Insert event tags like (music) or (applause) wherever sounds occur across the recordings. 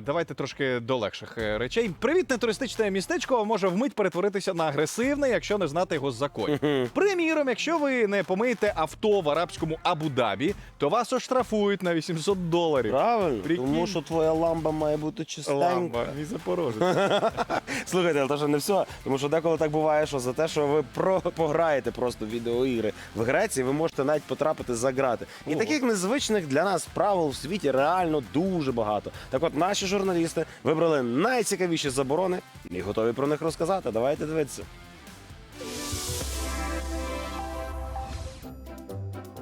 Давайте трошки до легших е, речей. Привітне туристичне містечко може вмить перетворитися на агресивне, якщо не знати його законів. Приміром, якщо ви не помиєте авто в арабському Абу-Дабі, то вас оштрафують на 800 доларів. Правильно, Прикинь. тому що твоя ламба має бути чистенька. Ламба, мій запорожець. (laughs) Слухайте, але ж не все. Тому що деколи так буває, що за те, що ви про пограєте просто відеоігри в Греції, ви можете навіть потрапити за грати. І таких незвичних для нас правил в світі реально дуже багато. Так от наші журналісти вибрали найцікавіші заборони і готові про них розказати. Давайте дивитися.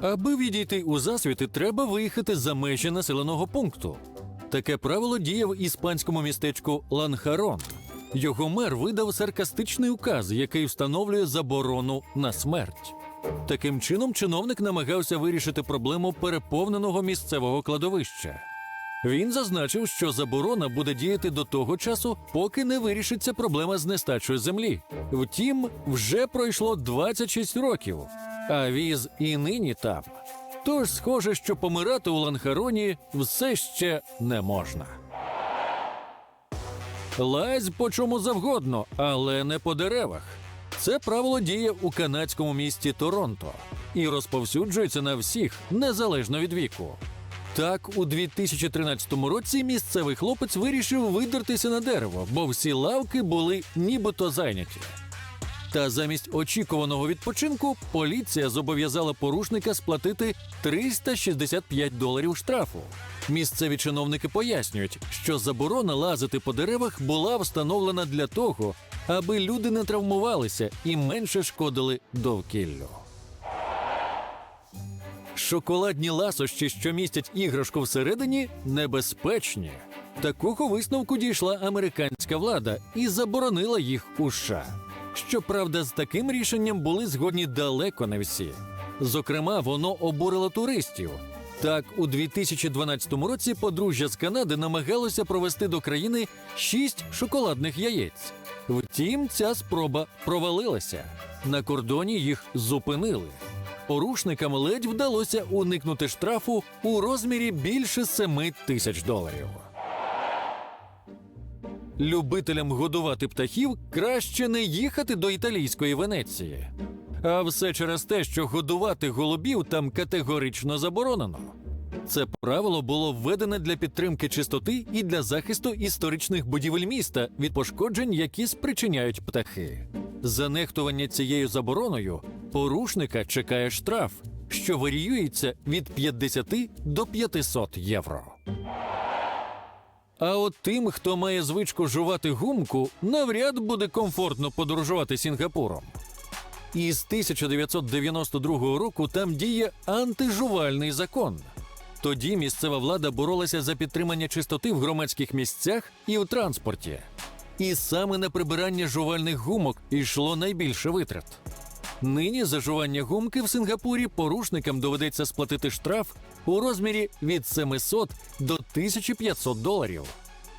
Аби відійти у засвіти, треба виїхати за межі населеного пункту. Таке правило діє в іспанському містечку Ланхарон. Його мер видав саркастичний указ, який встановлює заборону на смерть. Таким чином, чиновник намагався вирішити проблему переповненого місцевого кладовища. Він зазначив, що заборона буде діяти до того часу, поки не вирішиться проблема з нестачою землі. Втім, вже пройшло 26 років, а віз і нині там. Тож схоже, що помирати у Ланхароні все ще не можна. Лазь по чому завгодно, але не по деревах. Це правило діє у канадському місті Торонто і розповсюджується на всіх, незалежно від віку. Так, у 2013 році місцевий хлопець вирішив видертися на дерево, бо всі лавки були нібито зайняті. Та замість очікуваного відпочинку поліція зобов'язала порушника сплатити 365 доларів штрафу. Місцеві чиновники пояснюють, що заборона лазити по деревах була встановлена для того, аби люди не травмувалися і менше шкодили довкіллю. Шоколадні ласощі, що містять іграшку всередині, небезпечні. Такого висновку дійшла американська влада і заборонила їх у США. Щоправда, з таким рішенням були згодні далеко не всі. Зокрема, воно обурило туристів. Так, у 2012 році подружжя з Канади намагалося провести до країни шість шоколадних яєць. Втім, ця спроба провалилася. На кордоні їх зупинили. Порушникам ледь вдалося уникнути штрафу у розмірі більше 7 тисяч доларів. Любителям годувати птахів краще не їхати до італійської Венеції. А все через те, що годувати голубів там категорично заборонено. Це правило було введене для підтримки чистоти і для захисту історичних будівель міста від пошкоджень, які спричиняють птахи. За нехтування цією забороною порушника чекає штраф, що варіюється від 50 до 500 євро. А от тим, хто має звичку жувати гумку, навряд буде комфортно подорожувати Сінгапуром. Із 1992 року там діє антижувальний закон. Тоді місцева влада боролася за підтримання чистоти в громадських місцях і у транспорті. І саме на прибирання жувальних гумок йшло найбільше витрат. Нині за жування гумки в Сингапурі порушникам доведеться сплатити штраф у розмірі від 700 до 1500 доларів.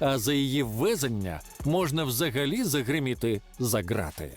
А за її ввезення можна взагалі загриміти за грати.